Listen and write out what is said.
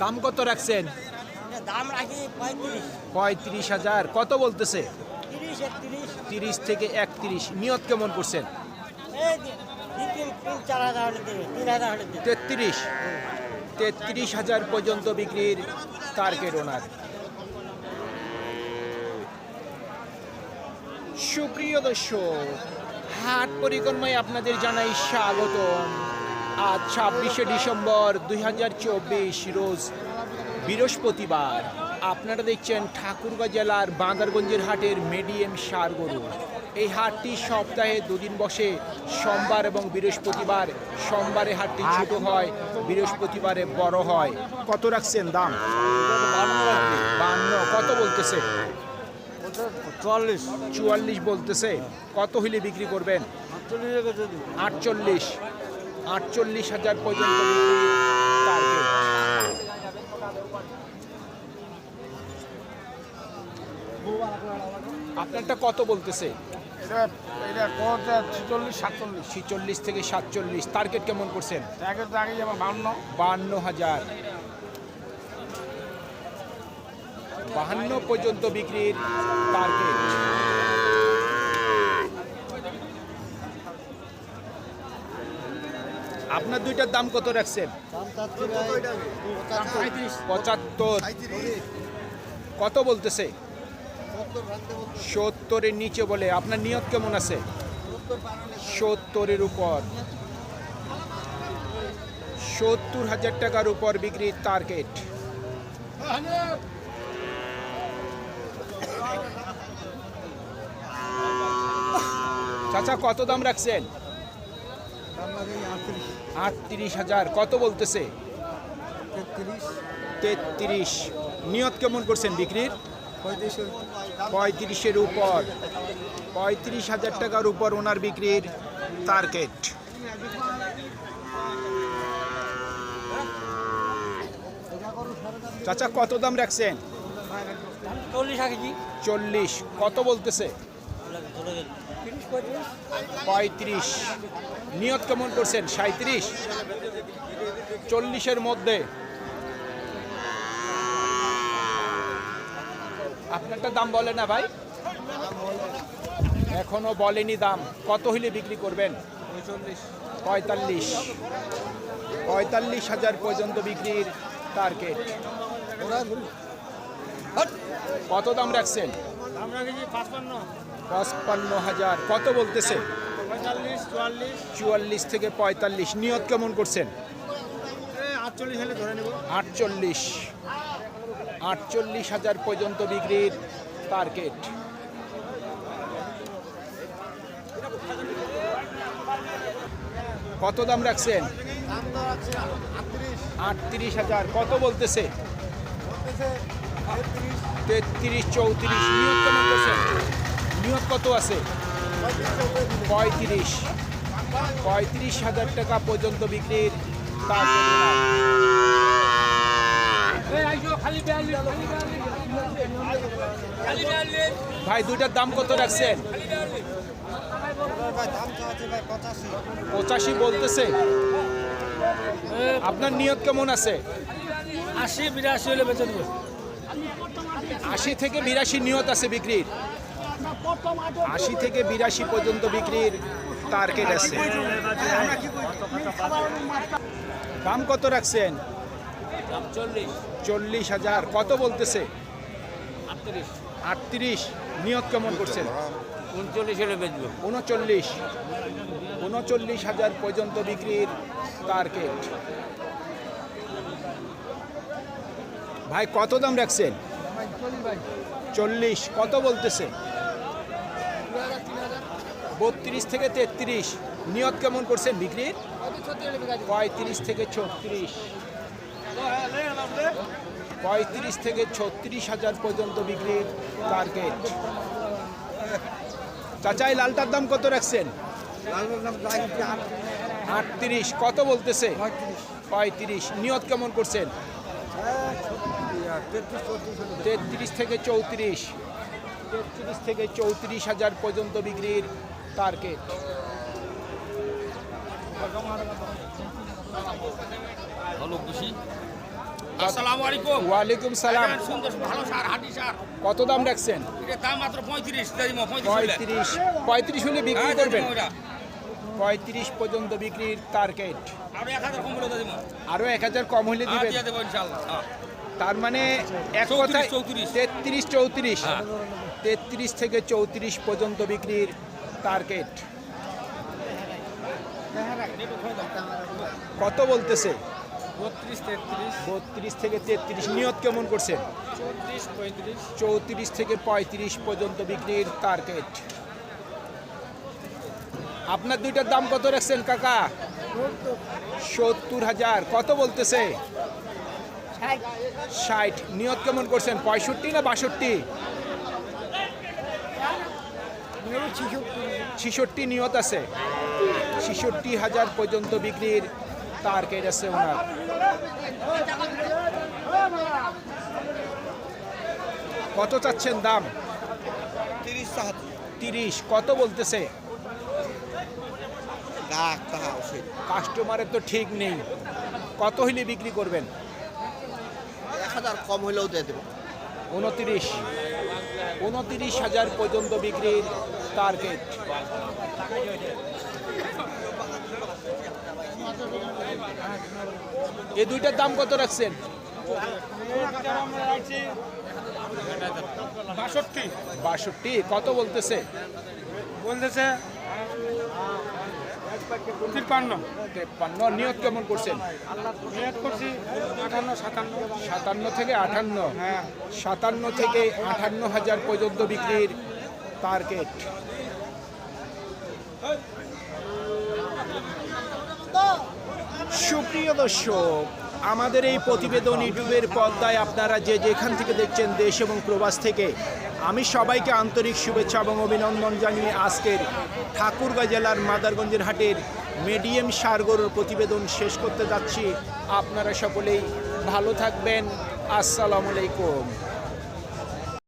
দাম কত রাখছেন? দাম রাখি পঁয়ত্রিশ। পঁয়ত্রিশ হাজার। কত বলতেছে? তিরিশ থেকে একত্রিশ। নিয়ত কেমন করছেন? তেত্রিশ। তেত্রিশ হাজার পর্যন্ত বিক্রির টার্গেট ওনার সুপ্রিয় দর্শক হাট পরিক্রমায় আপনাদের জানাই স্বাগতম। আজ ছাব্বিশে ডিসেম্বর দুই হাজার চব্বিশ রোজ বৃহস্পতিবার। আপনারা দেখছেন ঠাকুরগাঁ জেলার বাঁদারগঞ্জের হাটের মিডিয়াম সার গরু। এই হাটটি সপ্তাহে দুদিন বসে সোমবার এবং বৃহস্পতিবার। সোমবারে হাটটি ছোট হয় বৃহস্পতিবারে বড় হয়। কত রাখছেন দাম? বান্ন। কত বলতেছে? চল্লিশ চুয়াল্লিশ বলতেছে। কত হইলে বিক্রি করবেন? আটচল্লিশ। আটচল্লিশ হাজার পর্যন্ত টার্গেট আপনারটা কত বলতেছে? এটা এটা কোনটা ছিচল্লিশ থেকে সাতচল্লিশ। টার্গেট কেমন করছেন? বাহান্ন। হাজার। বাহান্ন পর্যন্ত বিক্রির টার্গেট আপনার দুইটার দাম কত রাখছেন? পঁচাত্তর। কত বলতেছে? সত্তরের নিচে বলে। আপনার নিয়ত কেমন আছে? সত্তরের উপর। সত্তর হাজার টাকার উপর বিক্রির টার্গেট চাচা, কত দাম রাখছেন? আটত্রিশ হাজার কত বলতেছে? তেত্রিশ। নিয়ত কেমন করছেন বিক্রির? পঁয়ত্রিশের উপর। পঁয়ত্রিশ হাজার টাকার উপর ওনার বিক্রির টার্গেট। চাচা কত দাম রাখছেন? চল্লিশ কত বলতেছে? পঁয়ত্রিশ। নিয়ত কেমন করছেন? সাঁত্রিশ চল্লিশের মধ্যে। আপনারটা দাম বলে না ভাই? এখনও বলেনি দাম। কত হইলে বিক্রি করবেন? পঁয়তাল্লিশ। পঁয়তাল্লিশ হাজার পর্যন্ত বিক্রির টার্গেট কত দাম রাখছেন? পাঁচপান্ন হাজার। কত বলতেছে? চুয়াল্লিশ। থেকে পঁয়তাল্লিশ। নিয়ত কেমন করছেন? আটচল্লিশ আটচল্লিশ। হাজার পর্যন্ত বিক্রির টার্গেট কত দাম রাখছেন? আটত্রিশ হাজার। কত বলতেছে? তেত্রিশ চৌত্রিশ। নিয়ত কেমন করছেন? নিয়ত কত আছে? পঁয়ত্রিশ। পঁয়ত্রিশ হাজার টাকা পর্যন্ত বিক্রির ভাই দুইটার দাম কত রাখছেন? পঁচাশি বলতেছে। আপনার নিয়ত কেমন আছে? আশি বিরাশি হলে বেঁচে দেবো আশি থেকে বিরাশি নিয়ত আছে বিক্রির। আশি থেকে বিরাশি পর্যন্ত বিক্রির টার্গেট আছে। দাম কত রাখছেন? চল্লিশ। হাজার। কত বলতেছে? আটত্রিশ। আটত্রিশ। নিয়ত কেমন করছেন? উনচল্লিশ হলে বেচবো। উনচল্লিশ। উনচল্লিশ হাজার পর্যন্ত বিক্রির টার্গেট ভাই কত দাম রাখছেন? চল্লিশ। কত বলতেছে? বত্রিশ থেকে তেত্রিশ। নিয়ত কেমন করছেন বিক্রির? পঁয়ত্রিশ থেকে ছত্রিশ। পঁয়ত্রিশ থেকে ছত্রিশ হাজার পর্যন্ত বিক্রির টার্গেট চাচাই লালটার দাম কত রাখছেন? আটত্রিশ। কত বলতেছে? পঁয়ত্রিশ। নিয়ত কেমন করছেন? তেত্রিশ থেকে চৌত্রিশ। তেত্রিশ থেকে চৌত্রিশ হাজার পর্যন্ত বিক্রির টার্গেট আসসালামু আলাইকুম। ওয়ালাইকুম সালাম। সুন্দর ভালো সার হাঁটি সার। কত দাম রাখছেন? এটার দাম মাত্র পঁয়ত্রিশ দিমো পঁয়ত্রিশ হলে। পঁয়ত্রিশ পঁয়ত্রিশ হলে বিক্রি হ্যাঁ, করবেন? পঁয়ত্রিশ পর্যন্ত বিক্রির টার্গেট আরও এক হাজার কম হলে হ্যাঁ, দিবেন। হ্যাঁ। তার মানে এক চৌত্রিশ, কথায় তেত্রিশ চৌত্রিশ। তেত্রিশ থেকে চৌত্রিশ পর্যন্ত বিক্রির টার্গেট। কত বলতেছে? বত্রিশ থেকে তেত্রিশ। নিয়ত কেমন করছেন চৌত্রিশ থেকে পঁয়ত্রিশ পর্যন্ত বিক্রির টার্গেট। আপনার দুইটার দাম কত রাখছেন কাকা? সত্তর হাজার। কত বলতেছে? ষাট। নিয়ত কেমন করছেন? পঁয়ষট্টি না বাষট্টি? ছিষট্টি নিয়ত আছে। ছিষট্টি হাজার পর্যন্ত বিক্রির টার্গেট আছে ওনার। কত চাচ্ছেন দাম? তিরিশ কত বলতেছে? কাস্টমারের তো ঠিক নেই। কত হইলে বিক্রি করবেন? এক হাজার কম হলেও দিয়ে দেবো। উনতিরিশ। উনতিরিশ হাজার পর্যন্ত বিক্রির টার্গেট এই দুইটার দাম কত রাখছেন? বাষট্টি কত বলতেছে? বলতেছে তিপ্পান্ন। তেপ্পান্ন নিয়ত কেমন করছেন? নিয়ত করছি আটান্ন সাতান্ন। সাতান্ন থেকে আটান্ন। হ্যাঁ। সাতান্ন থেকে আটান্ন হাজার পর্যন্ত বিক্রির টার্গেট সুপ্রিয় দর্শক আমাদের এই প্রতিবেদন ইউটিউবের পর্দায় আপনারা যে যেখান থেকে দেখছেন দেশ এবং প্রবাস থেকে আমি সবাইকে আন্তরিক শুভেচ্ছা এবং অভিনন্দন জানিয়ে আজকের ঠাকুরগাঁ জেলার মাদারগঞ্জের হাটের মিডিয়াম সারগরুর প্রতিবেদন শেষ করতে যাচ্ছি। আপনারা সকলেই ভালো থাকবেন। আসসালামু আলাইকুম।